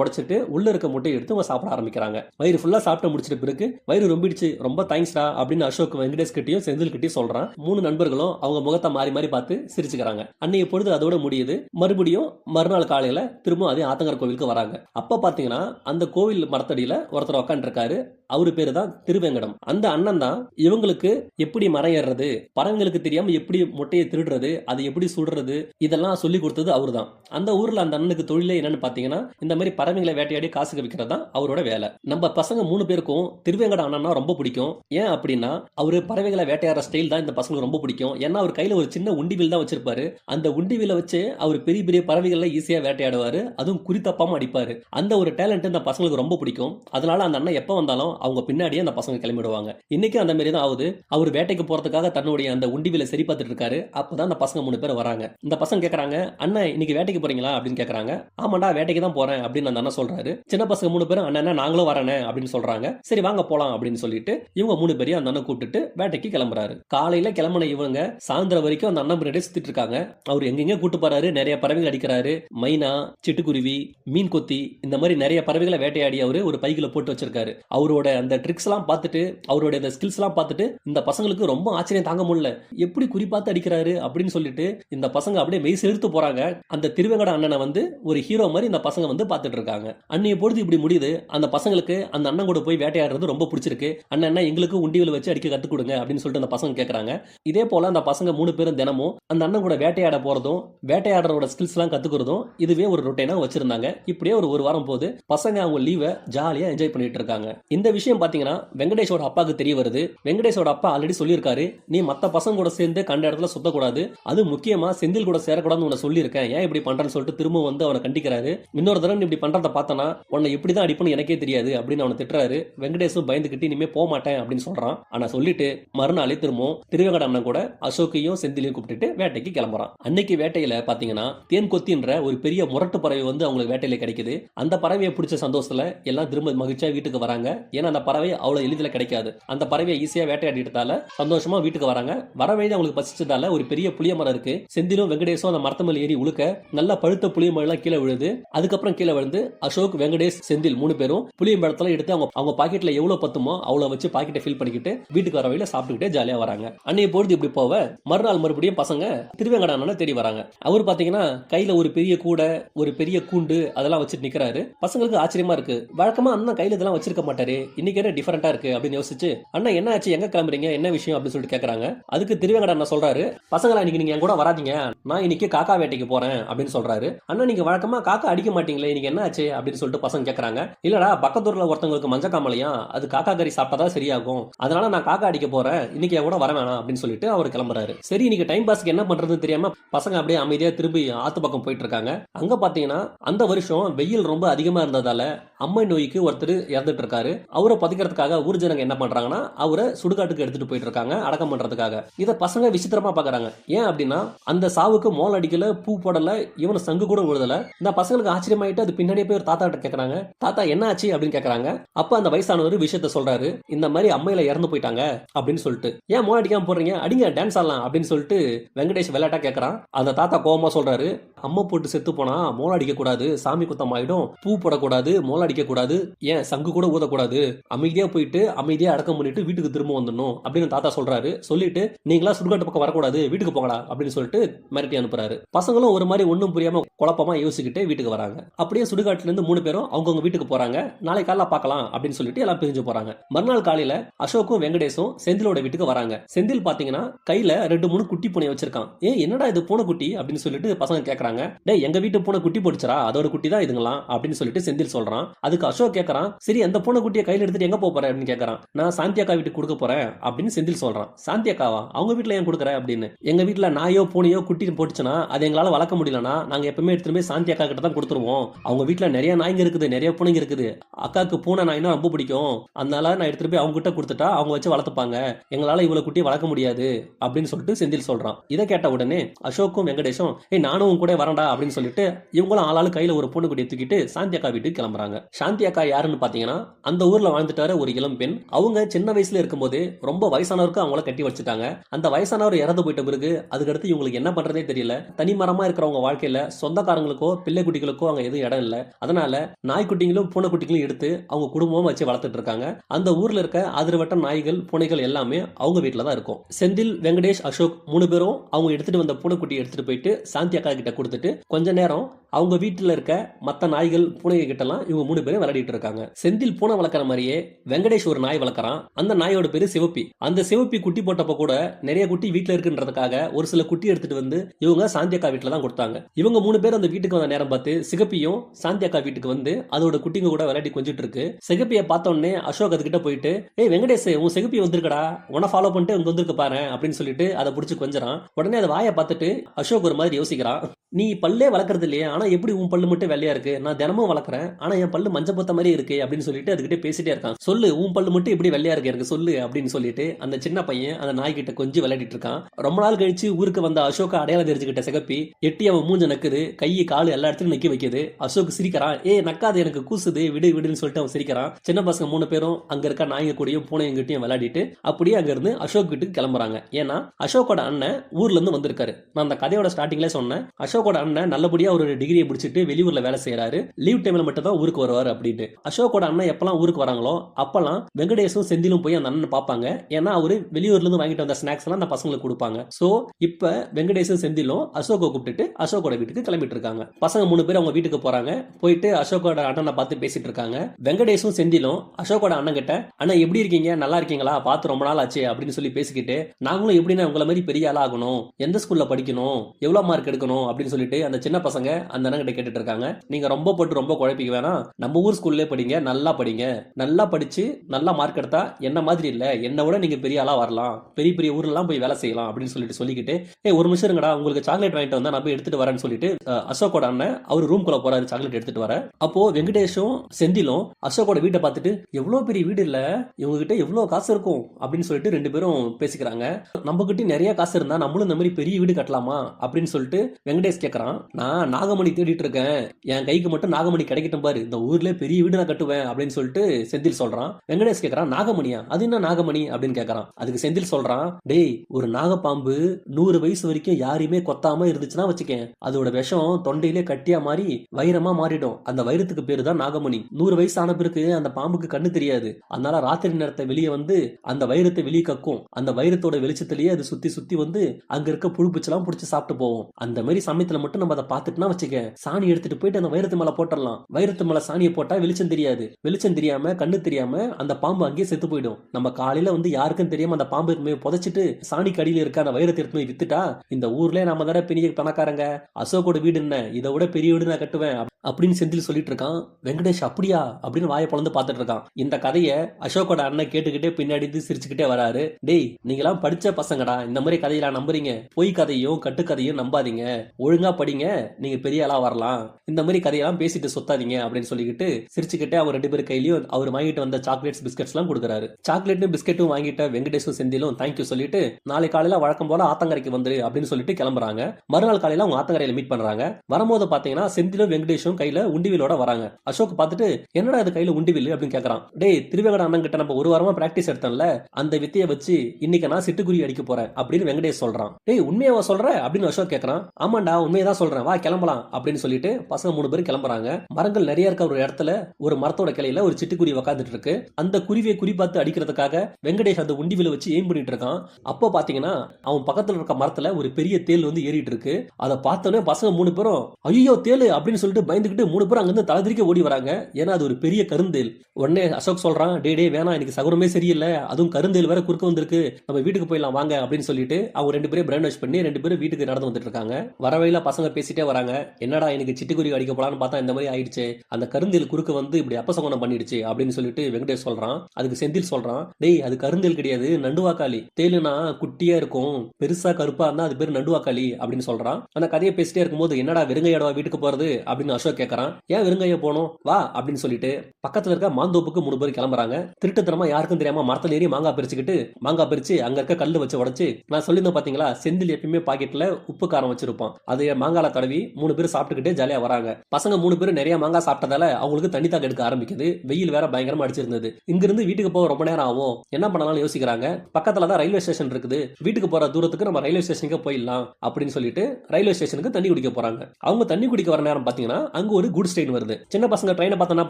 உடைச்சிட்டு உள்ள இருக்க முட்டையை எடுத்து அவங்க சாப்பிட ஆரம்பிக்கிறாங்க. வயிறு ஃபுல்லா சாப்பிட்டு முடிச்சிட்டு பிறகு வயிறு ரொம்பிடுச்சு. ரொம்ப தேங்க்ஸ்டா அப்படின்னு அசோக் வெங்கடேஷ் கிட்டயும் செந்தில் கிட்டயும் சொல்றான். மூணு நண்பர்களும் அவங்க முகத்தை மாறி மாறி பார்த்து சிரிச்சுக்கிறாங்க. அன்னைய பொழுது அதோட முடியுது. மறுபடியும் மறுநாள் காலையில திரும்ப அதே ஆத்தங்கர் கோவிலுக்கு வராங்க. அப்ப பாத்தீங்கன்னா அந்த கோவில் மரத்தடியில ஒருத்தர் உட்காந்துருக்காரு அவரு பேரு தான் திருவேங்கடம். அந்த அண்ணன் தான் இவங்களுக்கு எப்படி மரம் ஏறுறது பறவைங்களுக்கு தெரியாம எப்படி முட்டையை திருடுறது அதை எப்படி சுடுறது இதெல்லாம் சொல்லி கொடுத்தது அவரு தான். அந்த ஊர்ல அந்த அண்ணனுக்கு தொழிலே என்னன்னு பாத்தீங்கன்னா இந்த மாதிரி பறவைகளை வேட்டையாடி காசுக்கு விற்கிறது தான் அவரோட வேலை. நம்ம பசங்க மூணு பேருக்கும் திருவேங்கட அண்ணன்னா ரொம்ப பிடிக்கும். ஏன் அப்படின்னா அவரு பறவைகளை வேட்டையாடுற ஸ்டைல் தான் இந்த பசங்களுக்கு ரொம்ப பிடிக்கும். ஏன்னா அவர் கையில ஒரு சின்ன உண்டிவில் தான் வச்சிருப்பாரு. அந்த உண்டிவில வச்சு அவர் பெரிய பெரிய பறவைகள்லாம் ஈஸியா வேட்டையாடுவாரு. அதுவும் குறித்தப்பாம அடிப்பாரு. அந்த ஒரு டேலண்ட் இந்த பசங்களுக்கு ரொம்ப பிடிக்கும். அதனால அந்த அண்ணன் எப்போ வந்தாலும் அவங்க பின்னாடியே அந்த பசங்க கிளம்பிடுவாங்க. இன்னைக்கு அந்த மாதிரி தான் ஆகுது. அவர் வேட்டைக்கு போறதுக்காக தன்னுடைய அந்த உண்டிவில சரி பார்த்துட்டு இருக்காரு. அப்பதான் அந்த பசங்க மூணு பேர் வராங்க. இந்த பசங்க கேக்குறாங்க அண்ணன் இன்னைக்கு வேட்டைக்கு போறீங்களா? அப்படின்னு கேக்குறாங்க. ஆமாண்டா வேட்டைக்கு தான் போறேன் அப்படின்னு அந்த அண்ணன் சொல்றாரு. சின்ன பசங்க மூணு பேரும் அண்ணன் நாங்களும் வரேன் அப்படின்னு சொல்றாங்க. சரி வாங்க போலாம் அப்படின்னு சொல்லிட்டு இவங்க மூணு பேரையும் அந்த அண்ணன் கூப்பிட்டுட்டு வேட்டைக்கு கிளம்புறாரு. காலையில கிளம்புன இவங்க சாயந்தரம் வரைக்கும் அந்த அண்ணன் பின்னாடி சுத்திட்டு இருக்காங்க. அவர் எங்கெங்க கூட்டு போறாரு. நிறைய பறவைகள் அடிக்கிறாரு. மைனா சிட்டுக்குருவி மீன் கொத்தி இந்த மாதிரி நிறைய பறவைகளை வேட்டையாடி அவர் ஒரு பைக்கில் போட்டு வச்சிருக்காரு. அவரோட அந்த ட்ரிக்ஸ் எல்லாம் பார்த்துட்டு அவருடைய அந்த ஸ்கில்ஸ் எல்லாம் பார்த்துட்டு இந்த பசங்களுக்கு ரொம்ப ஆச்சரியம் தாங்க முடியல. எப்படி குறி பார்த்து அடிக்கிறாரு அப்படின்னு சொல்லிட்டு இந்த பசங்க அப்படியே மெய் செலுத்து போறாங்க. அந்த திருவேங்கட அண்ணனை வந்து ஒரு ஹீரோ மாதிரி இந்த பசங்க வந்து பார்த்துட்டு இருக்காங்க. அன்னைய பொழுது இப்படி முடியுது. அந்த பசங்களுக்கு அந்த அண்ணன் கூட போய் வேட்டையாடுறது ரொம்ப பிடிச்சிருக்கு. அண்ணன் அண்ணா எங்களுக்கு உண்டிவில் வச்சு அடிக்க கத்துக் கொடுங்க அப்படின்னு சொல்லிட்டு அந்த பசங்க கேட்கறாங்க இதே போல அந்த பசங்க மூணு பேரும் தினமும் அந்த அண்ணன் கூட வேட்டையாட போறதும் வேட்டையாடுறோட ஸ்கில்ஸ் எல்லாம் கத்துக்கிறதும் இதுவே ஒரு ரொட்டீனா வச்சிருந்தாங்க. இப்படியே ஒரு ஒரு வாரம் போது பசங்க அவங்க லீவை ஜாலியா என்ஜாய் பண்ணிட்டு இருக்காங்க. இந்த விஷயம் பாத்தீங்கன்னா வெங்கடேஷோட அப்பாவுக்கு தெரிய வருது. வெங்கடேஷோட அப்பா ஆல்ரெடி சொல்லியிருக்காரு. நீ மத்த பசங்க கூட சேர்ந்து கண்ட இடத்துல சுத்தக்கூடாது. அது முக்கியமா செந்தில் கூட சேரக்கூடாதுன்னு உன்னை சொல்லியிருக்கேன். ஏன் இப்படி பண்றேன்னு சொல்லிட்டு திரும்ப வந்து அவனை கண்டிக்கிறாரு. இன்னொரு தடவை நீ இப்படி பண்றத பார்த்தனா உன்னை இப்படி தான் அடிப்பணும் எனக்கே தெரியாது அப்படின்னு அவனை திட்டுறாரு. வெங்கடேஷும் பயந்துகிட்டு இனிமே போக மாட்டேன் அப்படின்னு சொல்றான். ஆனா சொல்லிட்டு மறுநாளே திரும்பவும் திருவேங்கட அண்ணன் கூட அசோக்கையும் செந்திலையும் கூப்பிட்டுட்டு வேட்டைக்கு கிளம்புறான். அன்னைக்கு வேட்டையில பாத்தீங்கன்னா தேன் கொத்தின்ற ஒரு பெரிய முரட்டு பறவை வந்து அவங்களுக்கு வேட்டையில கிடைக்குது. அந்த பறவையை பிடிச்ச சந்தோஷத்துல எல்லாம் திரும்ப மகிழ்ச்சியா வீட்டுக்கு வராங்க. ஏன்னா அந்த பறவை அவ்வளவு எளிதில் கிடைக்காது. அந்த பறவையை ஈஸியா வேட்டையாடிட்டதால சந்தோஷமா வீட்டுக்கு வராங்க. வர வழி அவங்களுக்கு பசிச்சதால ஒரு பெரிய புளிய மரம் இருக்கு. செந்திலும் வெங்கடேஷும் அந்த மரத்து மேல ஏறி உழுக்க நல்லா பழுத்த புளிய மரம் கீழே விழுது. அதுக்கப்புறம் கீழே விழுந்து அசோக் வெங்கடேஷ் செந்தில் மூணு பேரும் புளிய மரத்தெல்லாம் எடுத்து அவங்க அவங்க பாக்கெட்ல எவ்வளவு பத்துமோ அவ்வளவு வச்சு பாக்கெட்டை ஃபில் பண்ணிக்கிட்டு வீட்டுக்கு வர வழியில சாப்பிட்டுக்கிட்டே ஜாலியா வராங்க. அன்னைய பொழுது இப்படி போவ மறுநாள் மறுபடியும் பசங்க திருவேங்கடான தேடி வராங்க. அவர் பாத்தீங்கன்னா கையில ஒரு பெரிய கூடை ஒரு பெரிய கூண்டு அதெல்லாம் வச்சுட்டு நிக்கிறாரு. பசங்களுக்கு ஆச்சரியமா இருக்கு. வழக்கமா அண்ணன் கையில இதெல்லாம் வச்சிருக்க மாட்டாரு. இன்னைக்கு என்ன டிஃபரெண்டா இருக்கு அப்படின்னு யோசிச்சு அண்ணா என்ன ஆச்சு? எங்க கிளம்புறீங்க? என்ன விஷயம்? அப்படின்னு சொல்லிட்டு கேக்குறாங்க. அதுக்கு திருவேங்கட அண்ணா சொல்றாரு பசங்களா இன்னைக்கு நீங்க என் கூட வராதீங்க. நான் இன்னைக்கு காக்கா வேட்டைக்கு போறேன். அப்படின்னு சொல்றாரு. அண்ணா நீங்க வழக்கமா காக்கா அடிக்க மாட்டீங்களே இன்னைக்கு என்ன ஆச்சு? அப்படின்னு சொல்லிட்டு பசங்க கேக்குறாங்க. இல்லடா பக்கத்தூர்ல ஒருத்தவங்களுக்கு மஞ்ச காமலையா? அது காக்கா கறி சாப்பிட்டா சரியாகும். அதனால நான் காக்கா அடிக்க போறேன். இன்னைக்கு என் கூட வர வேணாம். அப்படின்னு சொல்லிட்டு அவர் கிளம்புறாரு. சரி இன்னைக்கு டைம் பாஸ்க்கு என்ன பண்றதுன்னு தெரியாம பசங்க அப்படியே அமைதியா திரும்பி ஆத்து பக்கம் போயிட்டு இருக்காங்க. அங்க பாத்தீங்கன்னா அந்த வருஷம் வெயில் ரொம்ப அதிகமா இருந்ததால அம்மா நோய்க்கு ஒருத்தர் இறந்துட்டு இருக்காரு அவரை பதிக்கிறதுக்காக ஊர் ஜனங்க என்ன பண்றாங்கன்னா அவரை சுடுகாட்டுக்கு எடுத்துட்டு போயிட்டு இருக்காங்க அடக்கம் பண்றதுக்காக. இத பசங்க விசித்திரமா பாக்குறாங்க. ஏன் அப்படின்னா அந்த சாவுக்கு மோல் அடிக்கல பூ போடல இவன சங்கு கூட விழுதல இந்த பசங்களுக்கு ஆச்சரியமாயிட்டு அது பின்னாடியே போய் ஒரு தாத்தா கிட்ட கேக்குறாங்க. தாத்தா என்ன ஆச்சு அப்படின்னு கேக்குறாங்க. அப்ப அந்த வயசானவர் விஷயத்த சொல்றாரு. இந்த மாதிரி அம்மையில இறந்து போயிட்டாங்க அப்படின்னு சொல்லிட்டு. ஏன் மோல் அடிக்காம போடுறீங்க? அடிங்க டான்ஸ் ஆடலாம் அப்படின்னு சொல்லிட்டு வெங்கடேஷ் விளையாட்டா கேக்குறான். அந்த தாத்தா கோபமா சொல்றாரு. அம்மா போட்டு செத்து போனா மோல் அடிக்க கூடாது சாமி குத்தம் ஆயிடும் பூ போடக்கூடாது மோல் அடிக்க கூடாது ஏன்? சங்கு கூட ஊதக்கூடாது. அமைதியா போயிட்டு அமைதியா அடக்கம் பண்ணிட்டு வீட்டுக்கு திரும்ப வந்துடணும் அப்படின்னு தாத்தா சொல்றாரு. சொல்லிட்டு நீங்களா சுடுகாட்டு பக்கம் வரக்கூடாது வீட்டுக்கு போகலாம் அப்படின்னு சொல்லிட்டு மிரட்டி அனுப்புறாரு. பசங்களும் ஒரு மாதிரி ஒண்ணும் புரியாம குழப்பமா யோசிச்சுக்கிட்டே வீட்டுக்கு வராங்க. அப்படியே சுடுகாட்டுல இருந்து மூணு பேரும் அவங்கவுங்க வீட்டுக்கு போறாங்க. நாளை காலைல பார்க்கலாம் அப்படின்னு சொல்லிட்டு எல்லாம் பிரிஞ்சு போறாங்க. மறுநாள் காலையில அசோக்கும் வெங்கடேஷும் செந்திலோட வீட்டுக்கு வராங்க. செந்தில் பாத்தீங்கன்னா கையில ரெண்டு மூணு குட்டி பூனை வச்சிருக்கான். ஏன் என்னடா இது பூனை குட்டி? அப்படின்னு சொல்லிட்டு பசங்க கேக்குறாங்க. டேய் எங்க வீட்டு பூனை குட்டி போட்டுச்சரா அதோட குட்டி தான் இதுங்களாம். அப்படின்னு சொல்லிட்டு செந்தில் சொல்றான். அதுக்கு அசோக் கேட்கறான் சரி அந்த பொண்ணு குட்டியை கையில் எடுத்துட்டு எங்க போக போறேன் அப்படின்னு கேட்கறான் நான் சாந்தி அக்கா வீட்டுக்கு கொடுக்க போறேன் அப்படின்னு செந்தில் சொல்றான். சாந்தி அக்காவா அவங்க வீட்டுல ஏன் கொடுக்குற? அப்படின்னு. எங்க வீட்டுல நாயோ பூனையோ குட்டி போட்டுச்சுன்னா அது எங்களால வளர்க்க முடியலனா நாங்க எப்பவுமே எடுத்துட்டு போய் சாந்தி அக்கா கிட்ட தான் கொடுத்துருவோம். அவங்க வீட்டுல நிறைய நாய்ங்க இருக்குது நிறைய பூனைங்க இருக்குது. அக்காவுக்கு பூனை நாய்னா ரொம்ப பிடிக்கும். அதனால நான் எடுத்துட்டு போய் அவங்க கிட்ட கொடுத்துட்டா அவங்க வச்சு வளர்த்துப்பாங்க. எங்களால இவ்வளவு குட்டியை வளர்க்க முடியாது அப்படின்னு சொல்லிட்டு செந்தில் சொல்றான். இதை கேட்ட உடனே அசோக்கும் வெங்கடேஷும் ஏய் நானும் கூட வரேன்டா அப்படின்னு சொல்லிட்டு இவங்களும் ஆளாளு கையில ஒரு பூனை குட்டியை தூக்கிட்டு சாந்தி அக்கா வீட்டுக்கு கிளம்புறாங்க. சாந்தி சாந்தி அக்கா யாருன்னு பாத்தீங்கன்னா அந்த ஊர்ல வாழ்ந்துட்டு ஒரு இளம் பெண். அவங்க சின்ன வயசுல இருக்கும்போது ரொம்ப வயசானவருக்கு அவங்கள கட்டி வச்சுட்டாங்க. அந்த வயசானவர் இறந்து போயிட்ட பிறகு அதுக்கடுத்து இவங்களுக்கு என்ன பண்றதே தெரியல. தனிமரமா இருக்கிறவங்க வாழ்க்கையில சொந்தக்காரங்களுக்கோ பிள்ளை குட்டிகளுக்கோ அங்க எதுவும் இடம் இல்லை. அதனால நாய்க்குட்டிங்களும் பூனைக்குட்டிங்களும் எடுத்து அவங்க குடும்பமா வச்சு வளர்த்துட்டு இருக்காங்க. அந்த ஊர்ல இருக்க அதிர்வட்ட நாய்கள் பூனைகள் எல்லாமே அவங்க வீட்டில் தான் இருக்கும். செந்தில் வெங்கடேஷ் அசோக் மூணு பேரும் அவங்க எடுத்துட்டு வந்த பூனைக்குட்டி எடுத்துட்டு போயிட்டு சாந்தி அக்கா கிட்ட கொடுத்துட்டு கொஞ்ச நேரம் அவங்க வீட்டில் இருக்க மற்ற நாய்கள் பூனைகள் கிட்டலாம் இவங்க மூணு பேரும் விளையாடிட்டு இருக்காங்க. செந்தில் பூனை வளர்க்குற மாதிரியே வெங்கடேஷ் ஒரு நாய் வளர்க்குறான். அந்த நாயோட பேரு சிவப்பி. அந்த சிவப்பி குட்டி போட்டப்ப கூட நிறைய குட்டி வீட்டில் இருக்குன்றதுக்காக ஒரு சில குட்டி எடுத்துட்டு வந்து இவங்க சாந்தி அக்கா வீட்டில் தான் கொடுத்தாங்க. இவங்க மூணு பேர் அந்த வீட்டுக்கு வந்த நேரம் பார்த்து சிகப்பியும் சாந்தி அக்கா வீட்டுக்கு வந்து அதோட குட்டிங்க கூட விளையாடி கொஞ்சிட்டு இருக்கு. சிகப்பியை பார்த்தோன்னே உடனே அசோக் அதுகிட்ட போயிட்டு ஏய் வெங்கடேஷ் உன் சிகப்பி வந்திருக்கடா. உன்னை ஃபாலோ பண்ணிட்டு இங்க வந்திருக்கு பாரு அப்படின்னு சொல்லிட்டு அதை பிடிச்சி கொஞ்சறான். உடனே அதை வாயை பார்த்துட்டு அசோக் ஒரு மாதிரி யோசிக்கிறான். நீ பல்லே வளர்க்கறது இல்லையா ஆனா எப்படி உன் பல்லு மட்டும் வெள்ளையா இருக்கு? நான் தினமும் வளர்க்குறேன். ஆனால் என் பல்லு மஞ்சள் பொத்த மாதிரி இருக்கு அப்படின்னு சொல்லிட்டு அதுகிட்ட பேசிட்டே இருக்கான். சொல்லு உன் பல்லு மட்டும் எப்படி வெள்ளையா இருக்கு எனக்கு சொல்லு அப்படின்னு சொல்லிட்டு அந்த சின்ன பையன் அந்த நாய்கிட்ட கொஞ்சம் விளையாடிட்டு இருக்கான். ரொம்ப நாள் கழிச்சு ஊருக்கு வந்த அசோக அடையாளம் தெரிஞ்சுக்கிட்ட சிகப்பி எட்டி அவன் மூஞ்ச நக்குது கையை காலு எல்லா இடத்துலயும் நிக்க வைக்குது. அசோக் சிரிக்கிறான். ஏ நக்காது எனக்கு கூசுது. விடு விடுன்னு சொல்லிட்டு அவன் சிரிக்கிறான். சின்ன பசங்க மூணு பேரும் அங்க இருக்க நாய்ங்க கூடயும் பூனைங்க கிட்டயும் விளையாடிட்டு அப்படியே அங்க இருந்து அசோக் வீட்டுக்கு கிளம்புறாங்க. ஏன்னா அசோக்கோட அண்ணன் ஊர்ல இருந்து வந்திருக்காரு. நான் அந்த கதையோட ஸ்டார்டிங்ல சொன்னேன். அசோக்கோட அண்ணன் நல்லபடியா ஒரு டிகிரியை முடிச்சுட்டு வெளியூர்ல வேலை செய்யறாரு லீவ் டைம்ல மட்டும் தான் ஊருக்கு வருவார் அப்படின்னு அசோக்கோட அண்ணன் எப்பெல்லாம் ஊருக்கு வராங்களோ அப்பெல்லாம் வெங்கடேஷும் செந்திலும் போய் அந்த அண்ணன் பார்ப்பாங்க. ஏன்னா அவரு வெளியூர்ல இருந்து வாங்கிட்டு வந்த ஸ்நாக்ஸ் எல்லாம் அந்த பசங்களுக்கு கொடுப்பாங்க. சோ இப்ப வெங்கடேஷும் செந்திலும் அசோக்கை கூப்பிட்டுட்டு அசோக்கோட வீட்டுக்கு கிளம்பிட்டு இருக்காங்க பசங்க மூணு பேர் அவங்க வீட்டுக்கு போறாங்க. போயிட்டு அசோக்கோட அண்ணனை பார்த்து பேசிட்டு இருக்காங்க. வெங்கடேஷும் செந்திலும் அசோக்கோட அண்ணன் கிட்ட அண்ணன் எப்படி இருக்கீங்க? நல்லா இருக்கீங்களா? பார்த்து ரொம்ப நாள் ஆச்சு அப்படின்னு சொல்லி பேசிக்கிட்டு நாங்களும் எப்படின்னா உங்களை மாதிரி பெரிய ஆளாகணும் எந்த ஸ்கூல்ல படிக்கணும்? எவ்வளவு மார்க் எடுக்கணும்? அப்படின்னு சொல்லிட்டு அந்த சின்ன பசங்க அந்த அண்ணன் கிட்ட கேட்டுட்டு இருக்காங்க. நீங்க ரொம்ப போட்டு ரொம்ப குழப்பிக்க வேணாம். நம்ம ஊர் ஸ்கூல்லே படிங்க நல்லா படிங்க. நல்லா படிச்சு நல்லா மார்க் எடுத்தா என்ன மாதிரி இல்ல? என்னை விட நீங்க பெரிய ஆளா வரலாம். பெரிய பெரிய ஊர்லாம் போய் வேலை செய்யலாம் அப்படின்னு சொல்லிட்டு சொல்லிக்கிட்டு ஏ ஒரு நிமிஷம் இருங்கடா உங்களுக்கு சாக்லேட் வாங்கிட்டு வந்தா நான் போய் எடுத்துட்டு வரேன்னு சொல்லிட்டு அசோகோட அசோக்கோட அண்ணன் அவர் ரூம்குள்ள போறாரு சாக்லேட் எடுத்துட்டு வர. அப்போ வெங்கடேஷும் செந்திலும் அசோக்கோட வீட்டை பார்த்துட்டு எவ்வளவு பெரிய வீடு இல்ல? இவங்க கிட்ட எவ்வளவு காசு இருக்கும்? அப்படின்னு சொல்லிட்டு ரெண்டு பேரும் பேசிக்கிறாங்க. நம்ம கிட்ட நிறைய காசு இருந்தா நம்மளும் இந்த மாதிரி பெரிய வீடு கட்டலாமா? அப்படின்னு சொல்லிட்டு வெங்கடேஷ் கேக்குறான். நான் நாகமணி தேடிட்டு இருக்கேன். என் கைக்கு மட்டும் நாகமணி கிடைக்கட்டும் பாரு. இந்த ஊர்ல பெரிய வீடு நான் கட்டுவேன் அப்படின்னு சொல்லிட்டு செந்தில் சொல்றான். வெங்கடேஷ் கேக்குறான் நாகமணியா? அது என்ன நாகமணி? அப்படின்னு கேக்குறான். அதுக்கு செந்தில் சொல்றான் டேய் ஒரு நாகப்பாம்பு நூறு வயசு வரைக்கும் யாரையுமே கொத்தாம இருந்துச்சுன்னா வச்சுக்கேன். அதோட விஷம் தொண்டையிலே கட்டியா மாறி வைரமா மாறிடும். அந்த வைரத்துக்கு பேரு தான் நாகமணி. நூறு வயசு ஆன பிறகு அந்த பாம்புக்கு கண்ணு தெரியாது. அதனால ராத்திரி நேரத்தை வெளியே வந்து அந்த வைரத்தை வெளியே கக்கும். அந்த வைரத்தோட வெளிச்சத்திலேயே அது சுத்தி சுத்தி வந்து அங்க இருக்க புழு பூச்செல்லாம் பிடிச்சி சாப்பிட்டு போவோம் அந்த மாதிரி சமயத்துல மட்டும் நம்ம அதை பார்த்துட்டுனா வச்சுக்க சாணி எடுத்துட்டு போயிட்டு அந்த வைரத்து மேல போட்டுடலாம். வைரத்து மேல சாணியை போட்டா வெளிச்சம் தெரியாது. வெளிச்சம் தெரியாம கண்ணு தெரியாம அந்த பாம்பு அங்கேயே செத்து போயிடும். நம்ம காலையில வந்து யாருக்கும் தெரியாம அந்த பாம்பு எடுத்து புதைச்சிட்டு சாணி கடியில இருக்க அந்த வைரத்தை எடுத்து போய் வித்துட்டா இந்த ஊர்ல நாம தானே பெரிய பணக்காரங்க. அசோக்கோட வீடு என்ன? இதை விட பெரிய வீடு நான் கட்டுவேன். அப்படின்னு செந்தில் சொல்லிட்டு இருக்கான். வெங்கடேஷ் அப்படியா? அப்படின்னு வாயை பழந்து பார்த்துட்டு இருக்கான். இந்த கதையை அசோக்கோட அண்ணன் கேட்டுக்கிட்டே பின்னாடி சிரிச்சுக்கிட்டே வராரு. டேய் நீங்களாம் படிச்ச பசங்கடா. இந்த மாதிரி கதையெல்லாம் நம்புறீங்க. பொய் கதையும் கட்டுக்கதையும் நம்பாதீங்க. ஒழுங்கா படிங்க. நீங்க பெரிய ஆளா வரலாம். இந்த மாதிரி கதையெல்லாம் பேசிட்டு சொத்தாதீங்க அப்படின்னு சொல்லிக்கிட்டு சிரிச்சுக்கிட்டே அவர் ரெண்டு பேர் கையிலயும் அவர் வாங்கிட்டு வந்த சாக்லேட்ஸ் பிஸ்கெட்ஸ் எல்லாம் கொடுக்குறாரு. சாக்லேட்டும் பிஸ்கெட்டும் வாங்கிட்ட வெங்கடேஷும் செந்திலும் தேங்க்யூ சொல்லிட்டு நாளை காலையில வழக்கம் போல ஆத்தங்கரைக்கு வந்துரு அப்படின்னு சொல்லிட்டு கிளம்புறாங்க. மறுநாள் காலையில அவங்க ஆத்தங்கரையில மீட் பண்றாங்க. வரும்போது பாத்தீங்கன்னா செந்திலும் வெங்கடேஷும் கையில உண்டிவிலோட வராங்க. அசோக் பார்த்துட்டு என்னடா இது கையில உண்டிவில் அப்படின்னு கேக்குறான். டேய் திருவேங்கட அண்ணன் கிட்ட நம்ம ஒரு வாரமா பிராக்டிஸ் எடுத்தோம்ல அந்த வித்தையை வச்சு இன்னைக்கு நான் சிட்டுக்குருவி அடிக்க போறேன் அப்படின்னு வெங்கடேஷ் சொல்றான். டேய் உண்மையாவா சொல்ற? அப்படின்னு அசோக் கேக்குறான். ஆமாண்டா உண்மையதான் சொல்றேன். வா கிளம்பலாம் அப்படின்னு சொல்லிட்டு பசங்க மூணு பேரும் கிளம்புறாங்க. மரங்கள் நிறைய இருக்க ஒரு இடத்துல ஒரு மரத்தோட கிளையில ஒரு சிட்டுக்குருவி உட்காந்துட்டு இருக்கு. அந்த குருவியை குறி பார்த்து அடிக்கிறதுக்காக வெங்கடேஷ் அந்த உண்டிவில வச்சு எய்ம் பண்ணிட்டு இருக்கான். அப்போ பாத்தீங்கன்னா அவன் பக்கத்துல இருக்க மரத்துல ஒரு பெரிய தேல் வந்து ஏறிட்டு இருக்கு. அதை பார்த்தோன்னே பசங்க மூணு பேரும் ஐயோ தேல் அப்படின்னு சொல்லிட்டு பயந்துகிட்டு மூணு பேரும் அங்கிருந்து தலைதிரிக்க ஓடி வராங்க. ஏன்னா அது ஒரு பெரிய கருந்தேல் உடனே அசோக் சொல்றான் டே டே வேணாம் எனக்கு சகுரமே சரியில்லை. அதுவும் கருந்தேல் வேற குறுக்க வந்திருக்கு. நம்ம வீட்டுக்கு போயிடலாம் வாங்க அப்படின்னு சொல்லிட்டு அவங்க ரெண்டு பேரும் பிரெயின் வாஷ் பண்ணி ரெண்டு பேரும் வீட்டுக்கு நடந்து வந்துட்டு இருக்காங்க. வரவையில பசங்க பேசிட்டே வராங்க. என்னடா எனக்கு சிட்டுக்குருவி அடிக்க போலான்னு பார்த்தா இந்த மாதிரி ஆயிடுச்சு அந்த கருந்தில் குறுக்கு வந்து இப்படி அப்பசகுணம் பண்ணிடுச்சு அப்படின்னு சொல்லிட்டு வெங்கடேஷ் சொல்றான். அதுக்கு செந்தில் சொல்றான் டேய் அது கருந்தில் கிடையாது நண்டுவாக்காளி. தேலுனா குட்டியா இருக்கும் பெருசா கருப்பா இருந்தா அது பேர் நண்டுவாக்காளி அப்படின்னு சொல்றான். அந்த கதையை பேசிட்டே இருக்கும்போது என்னடா வெறுங்கையடவா வீட்டுக்கு போறது? அப்படின்னு அசோக் கேட்கறான் ஏன் வெறுங்கைய போனோம் வா அப்படின்னு சொல்லிட்டு பக்கத்துல இருக்க மாந்தோப்புக்கு மூணு பேர் கிளம்புறாங்க. திருட்டுத்தனமா யாருக்கும் தெரியாம மரத்துல ஏறி மாங்காய் பறிச்சுக்கிட்டு மாங்காய் பறிச்சு அங்க இருக்க கல்லு வச்சு உடைச்சு நான் சொல்லியிருந்தேன் பாத்தீங்களா செந்தில் எப்பயுமே பாக்கெட்ல உப்பு காரம் வச்சிருப்பான். அதை அதை மாங்கால தடவி மூணு பேர் சாப்பிட்டுக்கிட்டே ஜாலியா வராங்க. பசங்க மூணு பேரும் நிறைய மாங்காய் சாப்பிட்டதால அவங்களுக்கு தண்ணி தாக்க எடுக்க ஆரம்பிக்குது. வெயில் வேற பயங்கரமா அடிச்சிருந்தது. இங்கிருந்து வீட்டுக்கு போக ரொம்ப நேரம் ஆகும். என்ன பண்ணலாம்னு யோசிக்கிறாங்க. பக்கத்துல தான் ரயில்வே ஸ்டேஷன் இருக்குது. வீட்டுக்கு போற தூரத்துக்கு நம்ம ரயில்வே ஸ்டேஷனுக்கு போயிடலாம் அப்படின்னு சொல்லிட்டு ரயில்வே ஸ்டேஷனுக்கு தண்ணி குடிக்க போறாங்க. அவங்க தண்ணி குடிக்க வர நேரம் பாத்தீங்கன்னா அங்க ஒரு குட்ஸ் ட்ரெயின் வருது. சின்ன பசங்க ட்ரெயினை பார்த்து என்ன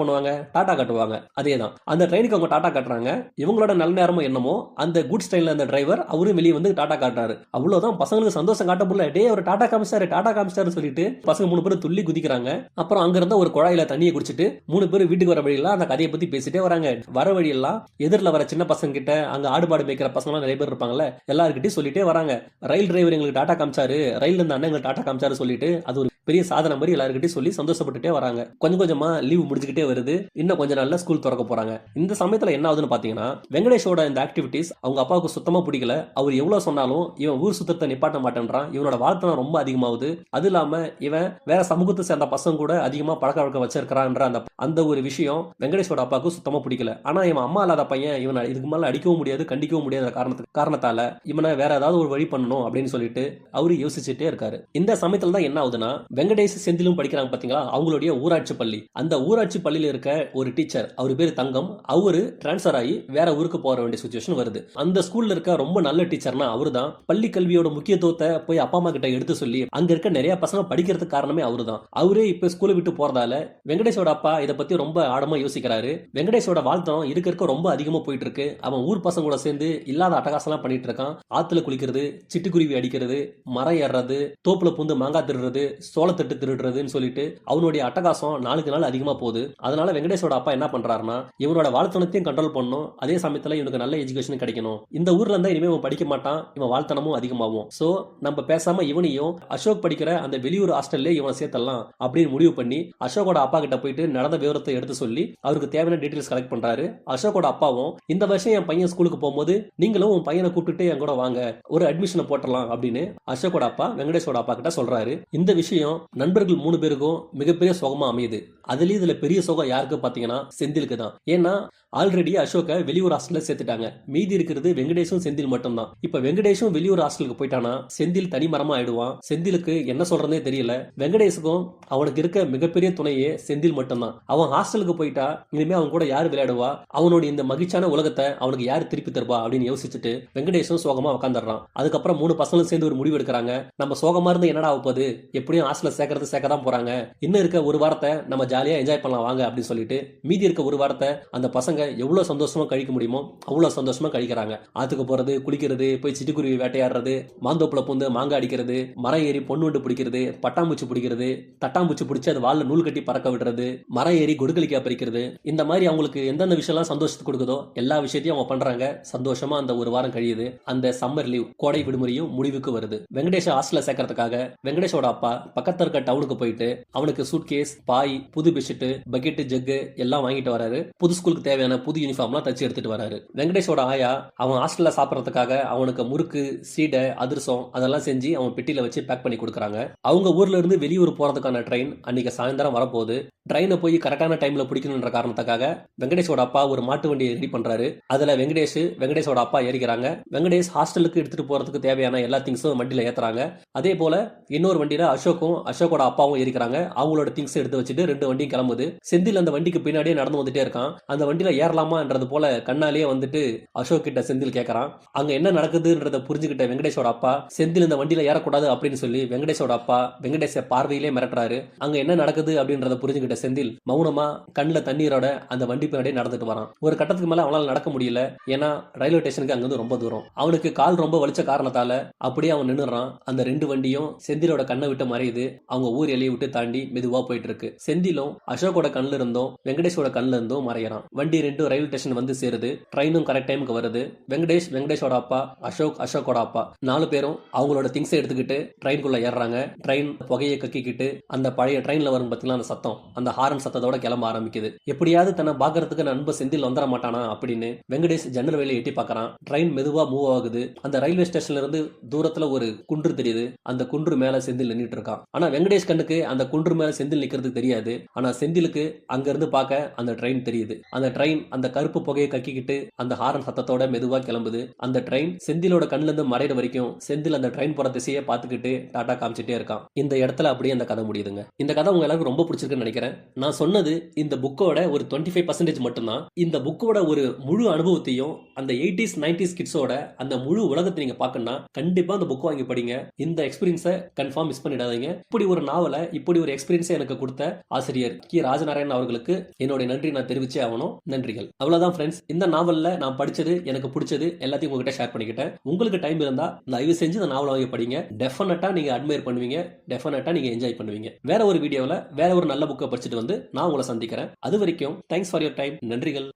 பண்ணுவாங்க? டாடா காட்டுவாங்க. அதே தான். அந்த ட்ரெயினுக்கு அவங்க டாடா காட்டுறாங்க. இவங்களோட நல்ல நேரமும் என்னமோ அந்த குட்ஸ் ட்ரெயின்ல அந்த டிரைவர் அவரும் வெளியே வந்து டாடா காட்டுறாரு. அவ்வளவுதான். பசங்களுக்கு சந்தோஷம் காட்ட முடியல. டே ஒரு டாடா காமிச்சாரு டாடா காமிச்சாரு சொல்லிட்டு பசங்க மூணு பேரும் துள்ளி குதிக்கிறாங்க. அப்புறம் அங்கிருந்த ஒரு குழாயில தண்ணியை குடிச்சிட்டு மூணு பேர் வீட்டுக்கு வர வழியெல்லாம் அந்த கதையை பத்தி பேசிட்டே வராங்க. வர வழியெல்லாம் எதிரில் வர சின்ன பசங்க கிட்ட அங்க ஆடுபாடு மேய்க்கிற பசங்க நிறைய பேர் இருப்பாங்கல்ல எல்லாருக்கிட்டையும் சொல்லிட்டே வராங்க. ரயில் டிரைவர் எங்களுக்கு டாடா காமிச்சாரு. ரயில் இருந்த அண்ணன் எங்களுக்கு டாடா காமிச்சாரு சொல்லிட்டு அது ஒரு பெரிய சாதனை மாதிரி எல்லாருக்கிட்டையும் சொல்லி சந்தோஷப்பட்டுட்டே வராங்க. கொஞ்சம் கொஞ்சமா லீவ் முடிஞ்சுக்கிட்டே வருது. இன்னும் கொஞ்ச நாள்ல ஸ்கூல் திறக்க போறாங்க. இந்த சமயத்துல என்ன ஆகுதுன்னு பாத்தீங்கன்னா வெங்கடேஷோட இந்த ஆக்டிவிட்டிஸ் அவங்க அப்பாவுக்கு சுத்தமா பிடிக்கல. அவர் எவ்வளவு சொன்னாலும் இவன் ஊர் சுத்தத்தை நிப்பாட்ட மாட்டேன்றான். இவனோட வாழ்த்தனம் ரொம்ப அதிகமாகுது. அது இல்லாம இவன் வேற சமூகத்தை சேர்ந்த பசங்க கூட அதிகமா பழக்க வழக்கம் வச்சிருக்கிறான்ற அந்த அந்த ஒரு விஷயம் வெங்கடேஷோட அப்பாவுக்கு சுத்தமா பிடிக்கல. ஆனா இவன் அம்மா இல்லாத பையன் இவனை இதுக்கு மேல அடிக்கவும் முடியாது கண்டிக்கவும் முடியாத காரணத்துக்கு காரணத்தால இவனை வேற ஏதாவது ஒரு வழி பண்ணணும் அப்படின்னு சொல்லிட்டு அவரு யோசிச்சுட்டே இருக்காரு. இந்த சமயத்துல தான் என்ன ஆகுதுன்னா வெங்கடேஷ் செந்திலும் படிக்கிறாங்க பாத்தீங்களா? அவங்களுடைய ஊராட்சி பள்ளி. அந்த ஊராட்சி பள்ளியில இருக்க ஒரு டீச்சர் அவர் பேர் தங்கம். அவரு டிரான்ஸ்ஃபர் ஆகி வேற ஊருக்கு போற வேண்டிய சுச்சுவேஷன் வருது. அந்த ஸ்கூல்ல இருக்க ரொம்ப நல்ல டீச்சர்னா அவரு தான் பள்ளி கல்வியோட முக்கியத்துவத்தை போய் அப்பா அம்மா கிட்ட எடுத்து சொல்லி அங்க இருக்க நிறைய பசங்க படிக்கிறதுக்கு காரணமே அவரு தான் அவரே இப்ப ஸ்கூலை விட்டு போறதால வெங்கடேஷோட அப்பா இதை பத்தி ரொம்ப ஆழமா யோசிக்கிறாரு. வெங்கடேஷோட வாழ்த்தம் இருக்க இருக்க ரொம்ப அதிகமா போயிட்டு இருக்கு அவன் ஊர் பசங்க கூட சேர்ந்து இல்லாத அட்டகாசம்லாம் பண்ணிட்டு இருக்கான். ஆத்துல குளிக்கிறது சிட்டுக்குருவி அடிக்கிறது மரம் ஏறுறது தோப்புல பூந்து மாங்காய் திருடுறது சோளத்தட்டு திருடுறதுன்னு சொல்லிட்டு அவனுடைய அட்டகாசம் நாளுக்கு நாள் அதிகமா போகுது. அதனால வெங்கடேஷோட அப்பா என்ன பண்றாருன்னா இவனோட வாழ்த்தனத்தையும் கண்ட்ரோல் பண்ணணும். அதே சமயத்துல இவனுக்கு நல்ல எஜுகேஷன் கிடைக்கணும். இந்த ஊர்ல இருந்தா இனிமே இவன் படிக்க மாட்டான். இவன் வாழ்த்தனமும் அதிகமாகும். சோ நம்ம பேசாம இவனையும் அசோக் படிக்கிற அந்த வெளியூர் ஹாஸ்டல்லே இவனை சேர்த்தலாம் அப்படின்னு முடிவு பண்ணி அசோகோட அப்பா கிட்ட போயிட்டு நடந்த விவரத்தை எடுத்து சொல்லி அவருக்கு தேவையான டீடைல்ஸ் கலெக்ட் பண்றாரு. அசோகோட அப்பாவும் இந்த வருஷம் என் பையன் ஸ்கூலுக்கு போகும்போது நீங்களும் உன் பையனை கூப்பிட்டுட்டு என் கூட வாங்க ஒரு அட்மிஷனை போட்டலாம் அப்படின்னு அசோகோட அப்பா வெங்கடேஷோட அப்பா கிட்ட சொல்றாரு. இந்த விஷயம் நண்பர்கள் மூணு பேருக்கும் மிகப்பெரிய சுகமா அமையுது. அதுலயும் இதுல பெரிய சோகம் யாருக்கு பாத்தீங்கன்னா செந்திலுக்கு தான். ஏன்னா ஆல்ரெடி அசோக்கை வெளியூர் ஹாஸ்டல்ல சேர்த்துட்டாங்க. மீதி இருக்கிறது வெங்கடேஷும் செந்தில் மட்டும்தான். இப்ப வெங்கடேஷும் வெளியூர் ஹாஸ்டலுக்கு போயிட்டானா செந்தில் தனி மரமா ஆயிடுவான். செந்திலுக்கு என்ன சொல்றதே தெரியல. வெங்கடேஷுக்கும் அவனுக்கு இருக்க மிகப்பெரிய துணையே செந்தில் மட்டும்தான். அவன் ஹாஸ்டலுக்கு போயிட்டா இனிமே அவன் கூட யார் விளையாடுவா? அவனோட இந்த மகிழ்ச்சியான உலகத்தை அவனுக்கு யார் திருப்பி தருவா அப்படின்னு யோசிச்சுட்டு வெங்கடேஷும் சோகமா உட்காந்துடுறான் அதுக்கப்புறம் மூணு பசங்களும் சேர்ந்து ஒரு முடிவு எடுக்கிறாங்க. நம்ம சோகமா இருந்து என்னடா ஆகுது எப்படியும் ஹாஸ்டலில் சேர்க்கறது சேர்க்க தான் போறாங்க. இன்னும் இருக்க ஒரு வாரத்தை நம்ம ஜாலியாக என்ஜாய் பண்ணலாம் வாங்க அப்படின்னு சொல்லிட்டு மீதி இருக்க ஒரு வாரத்தை அந்த பசங்க எவ்வளவு சந்தோஷமா கழிக்க முடியுமோ அவ்வளவு சந்தோஷமா கழிக்கிறாங்க. ஆத்துக்கு போறது குளிக்கிறது போய் சிட்டுக்குருவி வேட்டையாடுறது மாந்தோப்புல பூந்து மாங்காய் அடிக்கிறது மரம் ஏறி பொண்ணு பிடிக்கிறது பட்டாம்பூச்சி பிடிக்கிறது தட்டாம்பூச்சி பிடிச்சி அது வால்ல நூல் கட்டி பறக்க விடுறது மரம் ஏறி கொடுக்கலிக்கா பறிக்கிறது இந்த மாதிரி அவங்களுக்கு எந்தெந்த விஷயம்லாம் சந்தோஷத்தை கொடுக்குதோ எல்லா விஷயத்தையும் அவங்க பண்றாங்க. சந்தோஷமா அந்த ஒரு வாரம் கழியுது. அந்த சம்மர் லீவ் கோடை விடுமுறையும் முடிவுக்கு வருது. வெங்கடேஷ் ஹாஸ்டல்ல சேர்க்கறதுக்காக வெங்கடேஷோட அப்பா பக்கத்துல இருக்க டவுனுக்கு போயிட்டு அவனுக்கு சூட்கேஸ் பாய் புது பெட்ஷீட் பக்கெட் ஜக்கு எல்லாம் வாங்கிட்டு வராரு. புது ஸ்கூலுக்கு தேவையான புது யூனிஃபார்ம்லாம் தச்சு எடுத்துட்டு வராரு. வெங்கடேஷோட ஆயா அவன் ஹாஸ்டல்ல சாப்பிட்றதுக்காக அவனுக்கு முறுக்கு சீடை அதிரசம் அதெல்லாம் செஞ்சு அவன் பெட்டியில வச்சு பேக் பண்ணி கொடுக்குறாங்க. அவங்க ஊர்ல இருந்து வெளியூர் போறதுக்கான ட்ரெயின் அன்னைக்கு சாயந்தரம் வரப்போகுது. ட்ரெயினை போய் கரெக்டான டைம்ல பிடிக்கணுன்ற காரணத்துக்காக வெங்கடேஷோட அப்பா ஒரு மாட்டு வண்டியை ரெடி பண்றாரு. அதுல வெங்கடேஷ் வெங்கடேஷோட அப்பா ஏறிக்கிறாங்க. வெங்கடேஷ் ஹாஸ்டலுக்கு எடுத்துட்டு போறதுக்கு தேவையான எல்லா திங்ஸும் வண்டியில ஏத்துறாங்க. அதே போல இன்னொரு வண்டியில அசோக்கும் அசோக்கோட அப்பாவும் ஏறிக்கிறாங்க. அவங்களோட திங்ஸ் எடுத்து வச்சுட்டு ரெண்டு வண்டியும் கிளம்புது. செந்தில் அந்த வண்டிக்கு பின்னாடியே நடந்து வந்துட்டே இருக்கான். அந்த வண்டியில ஏறலாமான்றது போல கண்ணாலேயே வந்துட்டு அசோக் கிட்ட செந்தில் கேட்கறான் அங்க என்ன நடக்குதுன்றத புரிஞ்சுக்கிட்ட வெங்கடேஷோட அப்பா செந்தில் இந்த வண்டியில ஏறக்கூடாது அப்படின்னு சொல்லி வெங்கடேஷோட அப்பா வெங்கடேஷ பார்வையிலே மிரட்டுறாரு. அங்க என்ன நடக்குது அப்படின்றத புரிஞ்சுக்கிட்ட செந்தில் மௌனமா கண்ணுல தண்ணீரோட அந்த வண்டி பின்னாடியே நடந்துட்டு வரான். ஒரு கட்டத்துக்கு மேல அவனால நடக்க முடியல. ஏன்னா ரயில்வே ஸ்டேஷனுக்கு அங்கிருந்து ரொம்ப தூரம். அவனுக்கு கால் ரொம்ப வலிச்ச காரணத்தால அப்படியே அவன் நின்னுறான் அந்த ரெண்டு வண்டியும் செந்திலோட கண்ணை விட்டு மறையுது. அவங்க ஊர் எல்லையை விட்டு தாண்டி மெதுவா போயிட்டு இருக்கு. செந்திலும் அசோக்கோட கண்ணுல இருந்தும் வெங்கடேஷோட கண்ணில் இருந்தும் மறையறான். வண்டி ரெண்டும் ரயில்வே ஸ்டேஷன் வந்து சேருது. ட்ரெயினும் கரெக்ட் டைமுக்கு வருது. வெங்கடேஷ் வெங்கடேஷோட அப்பா அசோக் அசோக்கோட அப்பா. நாலு பேரும் அவங்களோட திங்ஸை எடுத்துக்கிட்டு ட்ரெயின்குள்ள ஏறுறாங்க. ட்ரெயின் புகையை கக்கிக்கிட்டு அந்த பழைய ட்ரெயின்ல வரும் பார்த்தீங்கன்னா அந்த சத்தம். அந்த ஹாரன் சத்தத்தோட கிளம்ப ஆரம்பிக்குது. எப்படியாவது தன்னை பாக்குறதுக்கு நண்ப செந்தில் வந்துட மாட்டானா அப்படின்னு வெங்கடேஷ் ஜன்னல் வழியில எட்டி பார்க்கறான் ட்ரெயின் மெதுவா மூவ் ஆகுது. அந்த ரயில்வே ஸ்டேஷன்ல இருந்து தூரத்துல ஒரு குன்று தெரியுது. அந்த குன்று மேல செந்தில் நின்றுட்டு இருக்கான். ஆனா வெங்கடேஷ் கண்ணுக்கு அந்த குன்று மேல செந்தில் நிக்கிறது தெரியாது. ஆனா செந்திலுக்கு அங்கேருந்து பார்க்க அந்த ட்ரெயின் தெரியுது. அந்த ட்ரெயின் அந்த கருப்பு புகையை கக்கிக்கிட்டு அந்த ஹாரன் சத்தத்தோட மெதுவா கிளம்புது. அந்த ட்ரெயின் செந்திலோட கண்ணுல இருந்து மறையிற வரைக்கும் செந்தில் அந்த ட்ரெயின் போற திசையை பார்த்துக்கிட்டு டாடா காமிச்சிட்டே இருக்கான். இந்த இடத்துல அப்படியே அந்த கதை முடியுதுங்க. இந்த கதை உங்க எல்லாருக்கும் ரொம்ப பிடிச்சிருக்குன்னு நினைக்கிறேன். நான் சொன்னது இந்த புக்கோட ஒரு டுவெண்ட்டி ஃபைவ் பர்சன்டேஜ் மட்டும்தான். இந்த புக்கோட ஒரு முழு அனுபவத்தையும் அந்த எயிட்டிஸ் நைன்டிஸ் கிட்ஸோட அந்த முழு உலகத்தை நீங்க பார்க்கணும்னா கண்டிப்பா அந்த புக் வாங்கி படிங்க. இந்த எக்ஸ்பீரியன்ஸை கன்ஃபார்ம் மிஸ் பண்ணிடாதீங்க. இப்படி ஒரு நாவலை இப்படி ஒரு எக்ஸ்பீரியன்ஸை எனக்கு கொடுத்த ஆசிரியர். கி. ராஜநாராயணன் அவர்களுக்கு என்னுடைய நன்றி நான் தெரிவிச்சே ஆகணும். நன்றிகள். அவ்வளவுதான் ஃப்ரெண்ட்ஸ் இந்த நாவலில் நான் படிச்சது எனக்கு பிடிச்சது எல்லாத்தையும் உங்ககிட்ட ஷேர் பண்ணிக்கிட்டேன். உங்களுக்கு டைம் இருந்தா தயவு செஞ்சு இந்த நாவல் வாங்கி படிங்க. டெஃபினட்டா நீங்க அட்மையர் பண்ணுவீங்க. டெஃபினட்டா நீங்க என்ஜாய் பண்ணுவீங்க. வேற ஒரு வீடியோவில் வேற ஒரு நல்ல புக்கை படிச்சுட்டு வந்து நான் உங்களை சந்திக்கிறேன். அது வரைக்கும் தேங்க்ஸ் ஃபார் யோர் டைம் நன்றிகள்.